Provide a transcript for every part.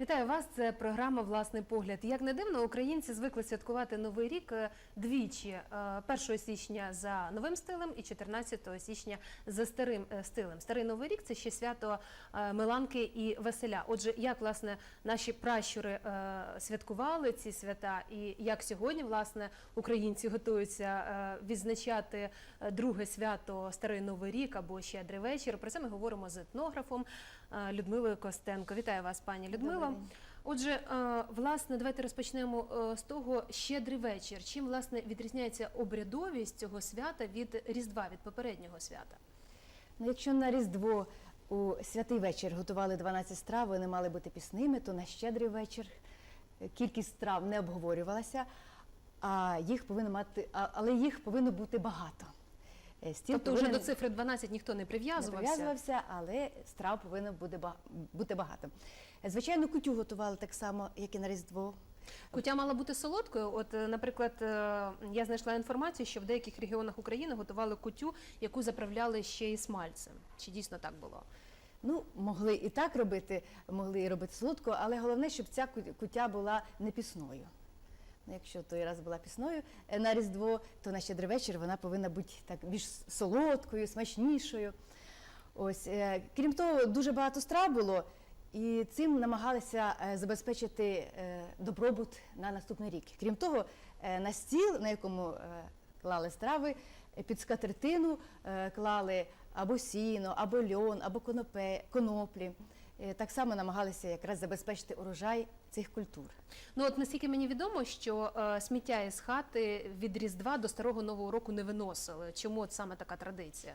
Вітаю вас. Це програма Власний погляд. Як не дивно, українці звикли святкувати новий рік е, двічі: Е, 1 січня за новим стилем і 14 січня за старим е, стилем. Старий новий рік це ще свято е, Миланки і Веселя. Отже, як власне наші пращури е, святкували ці свята, і як сьогодні власне українці готуються е, відзначати е, друге свято Старий Новий рік або Щедрий вечір. Про це ми говоримо з етнографом е, Людмилою Костенко. Вітаю вас, пані Людмила. Отже, е, власне, давайте розпочнемо е, з того щедрий вечір. Чим власне відрізняється обрядовість цього свята від Різдва, від попереднього свята? Ну, якщо на Різдво у святий вечір готували 12 страв, вони мали бути пісними, то на щедрий вечір е, кількість страв не обговорювалася, а їх повинно мати, але їх повинно бути багато. Е, Стіл Тобто вже до цифри 12 ніхто не не прив'язувався. прив'язувався, але страв повинно бути ба- бути багато. Е, Звичайно, кутю готували так само, як і на Різдво. Кутя мала бути солодкою. От, е, наприклад, я знайшла інформацію, що в деяких регіонах України готували кутю, яку заправляли ще і смальцем. Чи дійсно так було? Ну, могли і так робити, могли і робити солодко, але головне, щоб ця ку- кутя була не пісною. Якщо той раз була пісною е, на Різдво, то на щедрий вечір вона повинна бути так більш солодкою, смачнішою. Ось, е, крім того, дуже багато страв було, і цим намагалися е, забезпечити добробут на наступний рік. Крім того, на стіл, на якому клали страви, під скатертину клали або сіно, або льон, або коноплі. Так само намагалися якраз забезпечити урожай цих культур. Ну от наскільки мені відомо, що е, сміття із хати від Різдва до старого нового року не виносили. Чому от саме така традиція?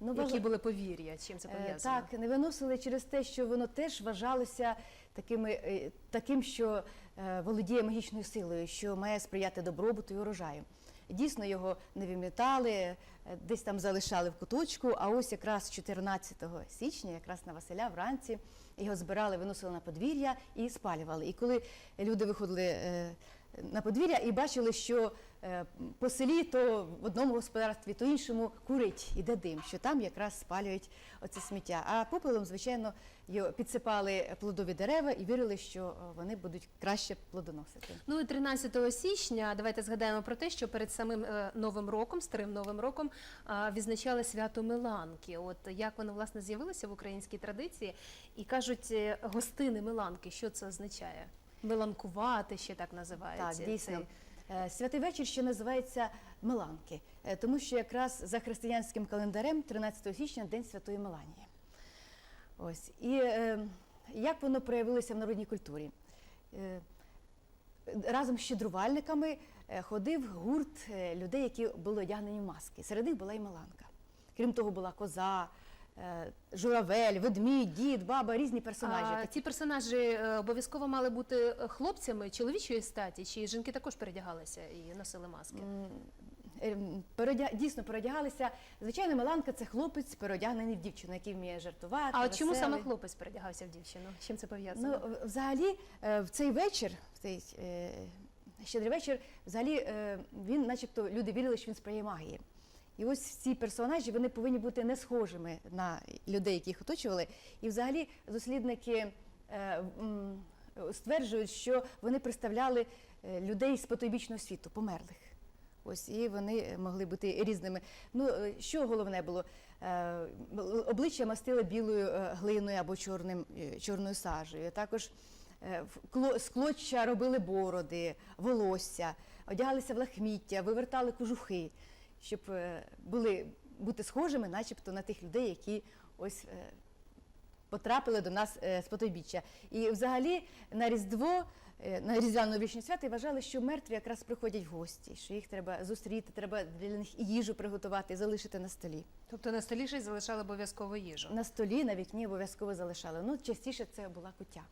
Ну, Які важ- були повір'я? Чим це Е, пов'язано? Так, не виносили через те, що воно теж вважалося такими, е, таким, що е, володіє магічною силою, що має сприяти добробуту і урожаю. Дійсно, його не вимітали, е, десь там залишали в куточку, а ось якраз 14 січня, якраз на Василя вранці, його збирали, виносили на подвір'я і спалювали. І коли люди виходили е, на подвір'я і бачили, що е, по селі то в одному господарстві, то іншому курить, іде дим, що там якраз спалюють оце сміття. А попелом, звичайно, його підсипали плодові дерева і вірили, що е, вони будуть краще плодоносити. Ну і 13 січня давайте згадаємо про те, що перед самим е, новим роком, старим новим роком, відзначали свято Миланки. От як воно власне з'явилося в українській традиції, і кажуть, гостини Миланки, що це означає? Миланкувати ще так називається. Так, дійсно. цей- Е, Святий вечір ще називається Меланки, е, тому що якраз за християнським календарем 13 січня День Святої Меланії. Ось. І е, як воно проявилося в народній культурі? Е, разом з щедрувальниками е, ходив гурт людей, які були одягнені в маски. Серед них була і Меланка. Крім того, була коза, журавель, ведмідь, дід, баба, різні персонажі. А, ці персонажі е, обов'язково мали бути е, хлопцями чоловічої статі, чи жінки також передягалися і носили маски? М, ем, дійсно переодягалися. Звичайно, Меланка це хлопець, переодягнений в дівчину, який вміє жартувати. А от чому саме хлопець передягався в дівчину? З чим це пов'язано? Ну, взагалі, е, в цей вечір, в цей е, щедрий вечір, взагалі е, він, начебто, люди вірили, що він сприяє магії. І ось ці персонажі вони повинні бути не схожими на людей, які їх оточували. І взагалі дослідники е, стверджують, що вони представляли е, людей з потойбічного світу, померлих. Ось і вони могли бути різними. Ну е, що головне було? Обличчя мастили білою глиною або чорним, чорною сажею. Також е, з клоча робили бороди, волосся, одягалися в лахміття, вивертали кожухи, щоб е, були бути схожими, начебто, на тих людей, які ось е, потрапили до нас е, з потойбіччя. І взагалі на Різдво, на Різдвяно вічні свята вважали, що мертві якраз приходять в гості, що їх треба зустріти, треба для них і їжу приготувати, і залишити на столі. Тобто на столі ще й залишали обов'язково їжу. На столі, на вікні обов'язково залишали. Ну, частіше це була куття.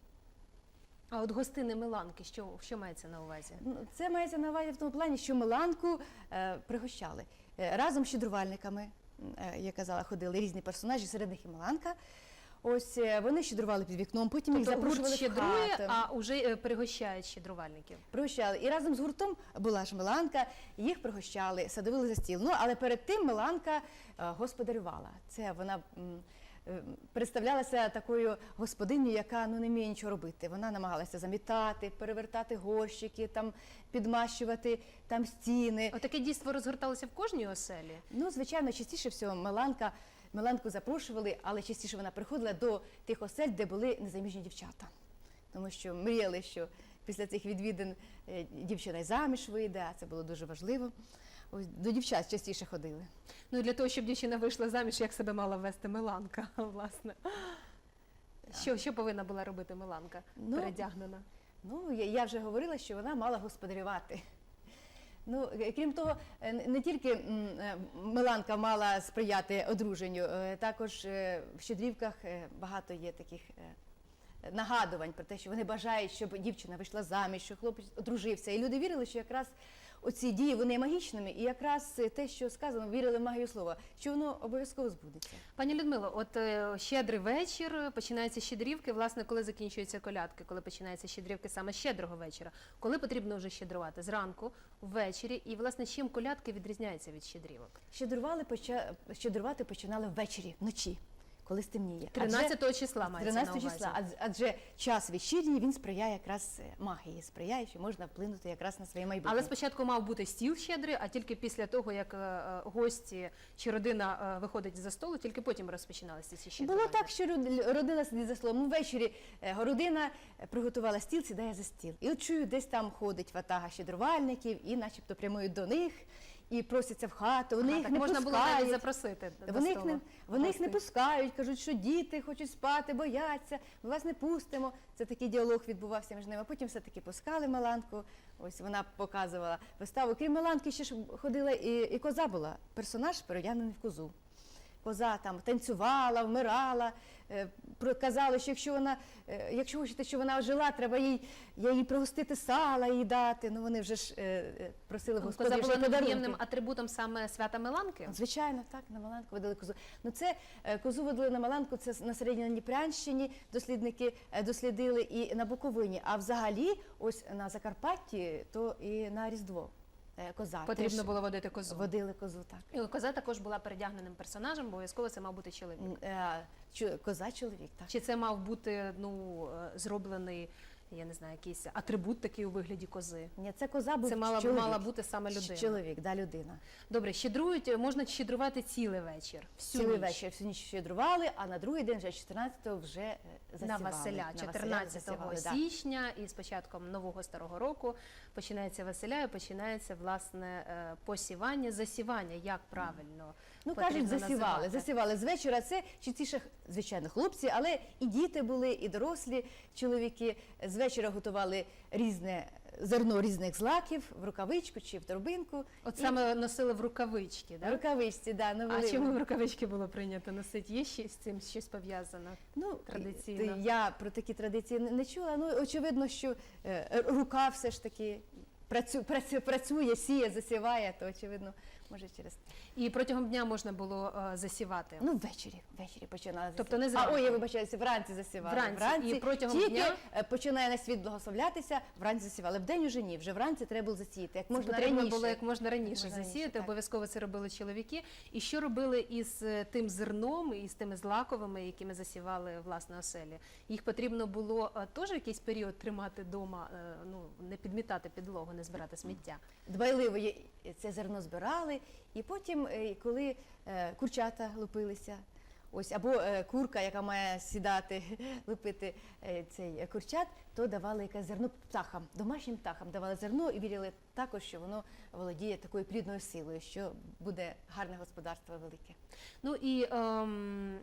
А от гостини Миланки, що, що мається на увазі? Ну, Це мається на увазі в тому плані, що Миланку е, пригощали разом з щедрувальниками, е, я казала, ходили різні персонажі, серед них і Маланка. Ось е, вони щедрували під вікном, потім їх Тобто гурт щедрує, в хату. а вже е, пригощають щедрувальників. Пригощали. І разом з гуртом була ж Миланка, їх пригощали, садовили за стіл. Ну, але перед тим Миланка е, господарювала. Це вона е, представлялася такою господинею, яка ну не вміє нічого робити. Вона намагалася замітати, перевертати горщики, там підмащувати там стіни. Отаке дійство розгорталося в кожній оселі. Ну, звичайно, частіше всього Меланка, Меланку запрошували, але частіше вона приходила до тих осель, де були незаміжні дівчата. Тому що мріяли, що після цих відвідин е, дівчина й заміж вийде, а це було дуже важливо. Ось до дівчат частіше ходили. Ну для того, щоб дівчина вийшла заміж, як себе мала вести Миланка, власне. Що, що повинна була робити Миланка Ну, передягнена? Ну, я, я вже говорила, що вона мала господарювати. Ну, е, крім того, е, не- тільки е, Миланка мала сприяти одруженню, також в щедрівках багато є таких нагадувань про те, що вони бажають, щоб дівчина вийшла заміж, що хлопець одружився. І люди вірили, що якраз оці дії вони є магічними, і якраз е, те, що сказано, вірили в магію слова, що воно обов'язково збудеться. Пані Людмило, от е, щедрий вечір, е, починаються щедрівки. Власне, коли закінчуються колядки, коли починаються щедрівки саме щедрого вечора, коли потрібно вже щедрувати? Зранку, ввечері, і власне чим колядки відрізняються від щедрівок? Щедрували, поча- щедрувати починали ввечері, вночі, коли стемніє. Адже- 13 числа мається 13 на увазі. числа, адже, адже час вечірній він сприяє якраз е, магії, сприяє, що можна вплинути якраз на своє майбутнє. Але спочатку мав бути стіл щедрий, а тільки після того, як е, е, гості чи родина виходить за столу, тільки потім розпочиналися ці щедрування. Було так, що родина сидить за столом. Ввечері родина приготувала стіл, сідає за стіл. І от чую, десь там ходить ватага щедрувальників, і начебто прямують до них, і просяться в хату. Вони Ага, їх так не можна було пускають. навіть запросити до Вони їх, не, вони їх не пускають, кажуть, що діти хочуть спати, бояться, ми вас не пустимо. Це такий діалог відбувався між ними. А потім все-таки пускали Маланку. Ось вона показувала виставу. Крім Маланки, ще ж ходила і, і коза була. Персонаж переодягнений в козу. Коза там танцювала, вмирала. е, Казали, що якщо вона, е, якщо хочете, щоб вона ожила, треба їй, я їй пригостити сала їй дати. Ну вони вже ж е, просили Коза господарів була невід'ємним атрибутом саме свята Миланки. Звичайно, так, на Маланку водили козу. Ну це козу водили на Маланку, це на Середньодніпрянщині дослідники е, дослідили і на Буковині. А взагалі, ось на Закарпатті, то і на Різдво коза. Потрібно теж було водити козу. водили козу, так. І Коза також була передягненим персонажем, бо обов'язково це мав бути чоловік. Е, Коза чоловік, так. Чи це мав бути ну е, зроблений, я не знаю, якийсь атрибут такий у вигляді кози? Ні, це коза був Це мала, чоловік. мала бути саме людина. Чоловік, да, людина. Добре, щедрують, можна щедрувати цілий вечір. Всю Цілий ніч. вечір всю ніч щедрували, а на другий день, вже 14-го, вже е, засівали. На Василя 14 засівали, да. січня, і з початком нового старого року починається Василя і починається власне е, посівання, засівання, як правильно. Ну кажуть, засівали. Засівали з вечора. Це частіше, звичайно, хлопці, але і діти були, і дорослі чоловіки. З вечора готували різне зерно різних злаків в рукавичку чи в торбинку. От І саме носили в рукавички, в рукавичці, да, А чому в рукавички було прийнято носити? Є ще з цим щось пов'язано? Ну, традиційно? Я про такі традиції не, не чула. Ну, очевидно, що е, рука все ж таки працю, працю, працює, сіє, засіває, то очевидно, може через. І протягом дня можна було е, засівати. Ну, ввечері, ввечері починали Тобто не засівати. А, ой, я вибачаюся, вранці засівали. Вранці. І протягом Тільки дня? е, починає на світ благословлятися, вранці засівали. Вдень уже ні, вже вранці треба було засіяти. Як можна потрібно раніше. було як можна раніше Можна раніше, засіяти. так. Обов'язково це робили чоловіки. І що робили із е, тим зерном і з тими злаковими, якими засівали власне оселі? Їх потрібно було е, теж якийсь період тримати вдома, ну не підмітати підлогу, не збирати сміття. Дбайливо є- це зерно збирали, і потім, е, коли е, курчата лупилися, ось або е, курка, яка має сідати, лупити цей курчат, то давали якесь зерно птахам, домашнім птахам давали зерно і вірили також, що воно володіє такою плідною силою, що буде гарне господарство велике. Ну і ем,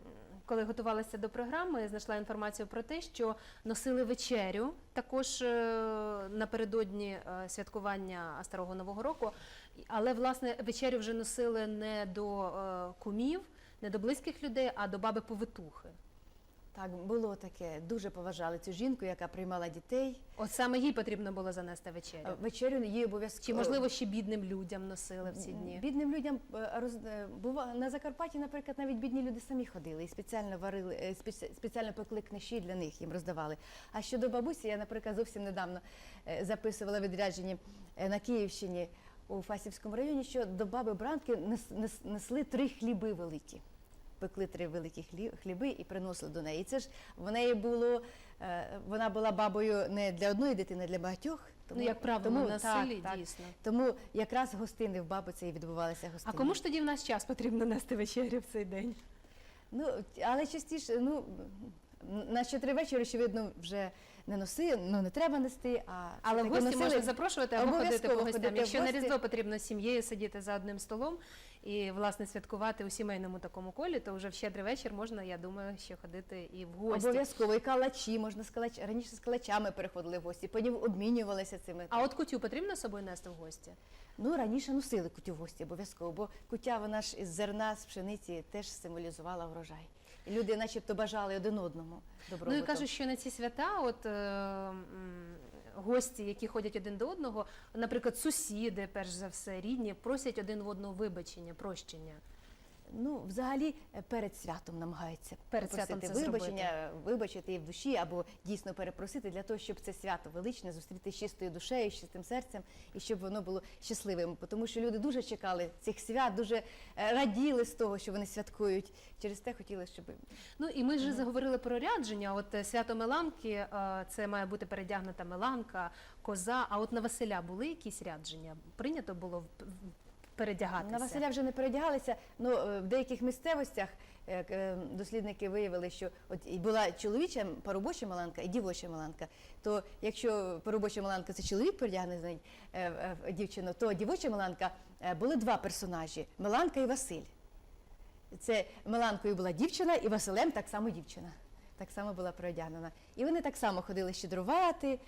коли готувалася до програми, знайшла інформацію про те, що носили вечерю також напередодні святкування Старого Нового року. Але власне вечерю вже носили не до е, кумів, не до близьких людей, а до баби повитухи. Так, було таке. Дуже поважали цю жінку, яка приймала дітей. От саме їй потрібно було занести вечерю. Е, Вечерю її обов'язково. Чи можливо ще бідним людям носили в ці дні? Бідним людям е, роз... на Закарпатті, наприклад, навіть бідні люди самі ходили і спеціально варили, спеціально пекли книжі для них їм роздавали. А щодо бабусі, я, наприклад, зовсім недавно записувала відряджені е, на Київщині у Фасівському районі, що до баби Бранки нес- нес- несли три хліби великі. пекли три великі хлі- хліби і приносили до неї. І це ж в неї було, е, вона була бабою не для одної дитини, а для багатьох. Ну, як правило, тому, на селі так. дійсно. Тому якраз гостини в баби це і відбувалися А кому ж тоді в наш час потрібно нести вечерю в цей день? Ну, але частіше, ну, на щедрий вечір, очевидно, вже не носи, ну не треба нести, а Але гості носили. можна запрошувати або ходити по гостям. ходити Якщо на. Різдво потрібно з сім'єю сидіти за одним столом і власне святкувати у сімейному такому колі, то вже в щедрий вечір можна, я думаю, ще ходити і в гості. Обов'язково і калачі, можна з калач... раніше з калачами переходили в гості, потім обмінювалися цими. А от кутю потрібно з собою нести в гості? Ну, раніше носили кутю в гості обов'язково, бо кутя вона ж із зерна, з пшениці теж символізувала врожай. І люди начебто бажали один одному добробуту. Ну і кажуть, що на ці свята, от е, гості, які ходять один до одного, наприклад, сусіди, перш за все, рідні, просять один в одного вибачення, прощення. Ну, взагалі е, перед святом намагаються Перед святом це вибачення, вибачити і в душі або дійсно перепросити для того, щоб це свято величне зустріти з чистою душею, з чистим серцем і щоб воно було щасливим. Тому що люди дуже чекали цих свят, дуже е, раділи з того, що вони святкують. Через те хотіли, щоб Ну і ми ж заговорили про рядження. От е, свято Меланки, це має бути передягнута Меланка, коза. А от на Василя були якісь рядження? Прийнято було передягатися? на Василя вже не передягалися. Ну е, в деяких місцевостях е, е, дослідники виявили, що от була чоловіча поробоча маланка і дівоча маланка. То якщо поробоча маланка це чоловік передягнений дівчину, то дівоча маланка були два персонажі Меланка і Василь. Це Меланкою була дівчина, і Василем так само дівчина. Так само була переодягнена. І вони так само ходили щедрувати,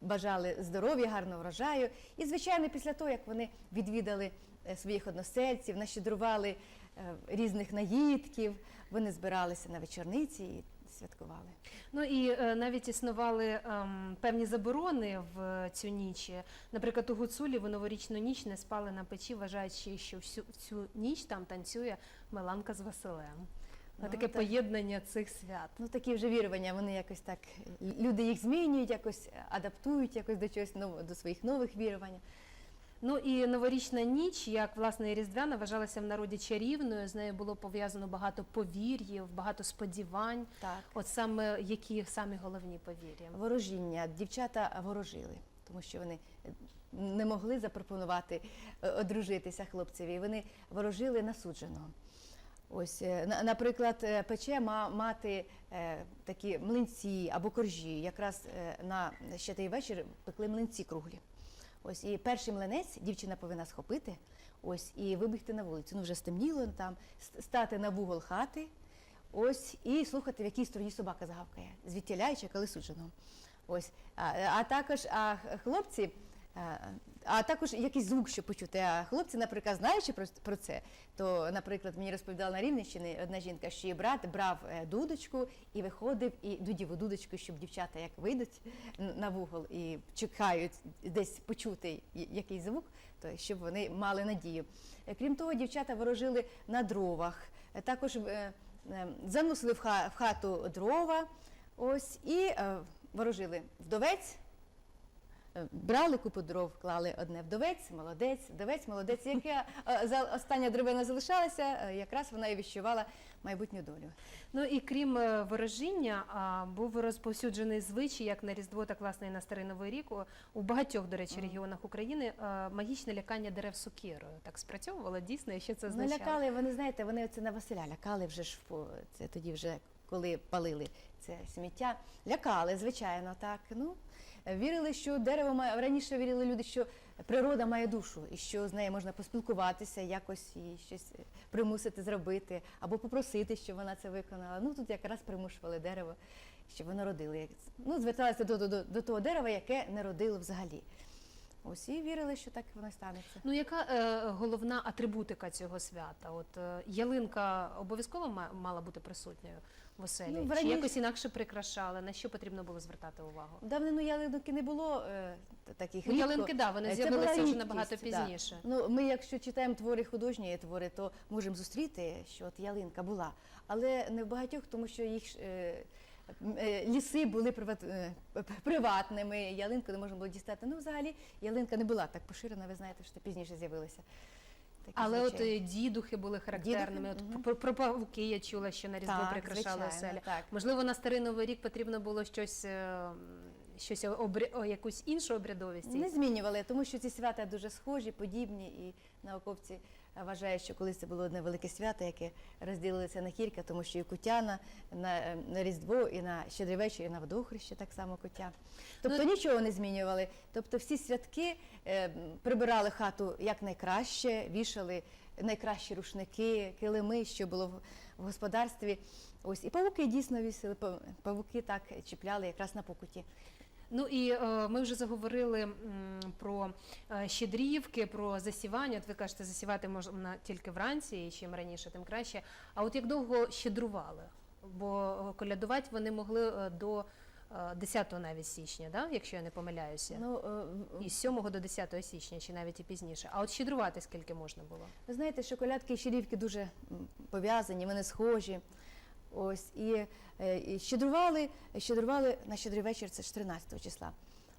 бажали здоров'я, гарного врожаю. І, звичайно, після того, як вони відвідали е, своїх односельців, нащедрували е, різних наїдків, вони збиралися на вечорниці і святкували. Ну і е, навіть існували ем, певні заборони в цю ніч. Наприклад, у Гуцулі в новорічну ніч не спали на печі, вважаючи, що всю цю ніч там танцює Меланка з Василем. Ну, Таке так. поєднання цих свят. Ну, такі вже вірування, вони якось так, люди їх змінюють, якось адаптують якось до чогось нового, до своїх нових вірувань. Ну і новорічна ніч, як власне і різдвяна, вважалася в народі чарівною. З нею було пов'язано багато повір'їв, багато сподівань. Так. От саме які самі головні повір'я? Ворожіння. Дівчата ворожили, тому що вони не могли запропонувати е, одружитися хлопцеві. Вони ворожили на судженого. Ось, е, наприклад, е, пече ма- мати е, такі млинці або коржі. Якраз на щедрий вечір пекли млинці круглі. Ось і перший млинець дівчина повинна схопити, ось і вибігти на вулицю. Ну вже стемніло там, стати на вугол хати, ось і слухати, в якій стороні собака загавкає, звідтіля і чекали. Ось, а, а також а хлопці. А, А також якийсь звук, що почути. А хлопці, наприклад, знаючи про, це, то, наприклад, мені розповідала на Рівненщині одна жінка, що її брат брав е, дудочку і виходив і дудів у дудочку, щоб дівчата як вийдуть на вугол і чекають десь почути якийсь звук, то щоб вони мали надію. Е, Крім того, дівчата ворожили на дровах, Е, також е, е, заносили в ха- в хату дрова, ось і е, ворожили вдовець. Брали купу дров, клали одне вдовець, молодець, вдовець, молодець. Яка е, остання дровина залишалася, е, якраз вона і віщувала майбутню долю. Ну і крім е, ворожіння, був розповсюджений звичай, як на Різдво, так власне і на Старий Новий рік. У- багатьох, до речі, регіонах України магічне лякання дерев сокирою. Так спрацьовувало дійсно, і що це Ну, означає? лякали, вони знаєте, вони оце на Василя лякали вже ж це тоді, вже коли палили це сміття. Лякали, звичайно, так. Ну вірили, що дерево має раніше вірили люди, що природа має душу, і що з нею можна поспілкуватися, якось і щось примусити зробити, або попросити, щоб вона це виконала. Ну тут якраз примушували дерево, щоб воно родило. Ну, зверталися до, до, до того дерева, яке не родило взагалі. Ось і вірили, що так воно станеться. Ну яка е, головна атрибутика цього свята? От е, ялинка обов'язково ма- мала бути присутньою в оселі? Ну, в Чи якось інакше прикрашали? На що потрібно було звертати увагу? Давнину ялинки не було е, таких Ну, ялинки, да, вони Е, це з'явилися вже набагато да. пізніше. Ну, ми, якщо читаємо твори художні твори, то можемо зустріти, що от ялинка була, але не в багатьох, тому що їх е, ліси були е, приватними, ялинку не можна було дістати. Ну, взагалі, ялинка не була так поширена, ви знаєте, що це пізніше з'явилося. такі Але от е, дідухи були характерними. Дідухи, От мгм. про, павуки я чула, що на різдво прикрашали оселі. Так. Можливо, на старий новий рік потрібно було щось, е, щось обря... о, якусь іншу обрядовість. Не змінювали, тому що ці свята дуже схожі, подібні, і науковці вважають, що колись це було одне велике свято, яке розділилося на кілька, тому що і Кутяна на, е, на Різдво, і на Щедрий вечір, і на Водохреща так само Кутя. Тобто Ну, нічого не змінювали. Тобто всі святки е, прибирали хату якнайкраще, вішали найкращі рушники, килими, що було в, в господарстві. Ось і павуки дійсно вісили, пав- павуки так чіпляли якраз на покуті. Ну і е, ми вже заговорили про е, щедрівки, про засівання. От ви кажете, засівати можна тільки вранці, і чим раніше, тим краще. А от як довго щедрували? Бо е, колядувати вони могли до е, 10 навіть січня, да? якщо я не помиляюся. Ну, е, в- з 7 до 10 січня, чи навіть і пізніше. А от щедрувати скільки можна було? Ви знаєте, що колядки і щедрівки дуже пов'язані, вони схожі. Ось і, е, і щедрували, щедрували на щедрий вечір, це ж 13 числа.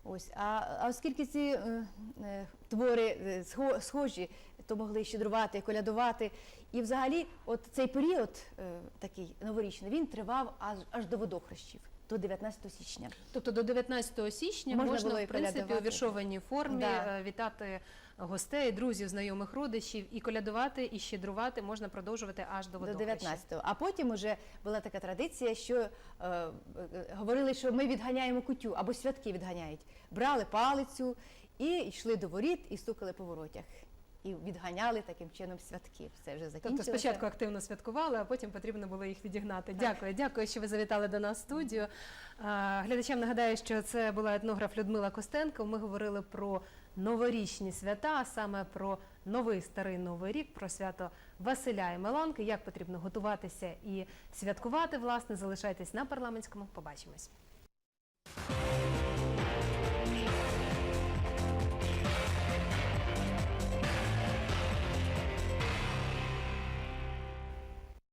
Ось, а, а оскільки ці е, е, твори е, схожі, то могли щедрувати, колядувати. І взагалі, от цей період е, такий новорічний, він тривав аж, аж до водохрещів, до 19 січня. Тобто до 19 січня можна, Можна в принципі у віршованій формі Да. е, вітати гостей, друзів, знайомих родичів і колядувати, і щедрувати можна продовжувати аж до До водохреща. 19-го. А потім вже була така традиція, що е, е, говорили, що ми відганяємо кутю або святки відганяють. Брали палицю і йшли до воріт і стукали по воротях. І відганяли таким чином святки. Все вже Тобто спочатку активно святкували, а потім потрібно було їх відігнати. Дякую, дякую, що ви завітали до нас в студію. А, Глядачам нагадаю, що це була етнограф Людмила Костенко. Ми говорили про новорічні свята, а саме про новий старий новий рік, про свято Василя і Меланки. Як потрібно готуватися і святкувати. Власне, залишайтесь на парламентському. Побачимось.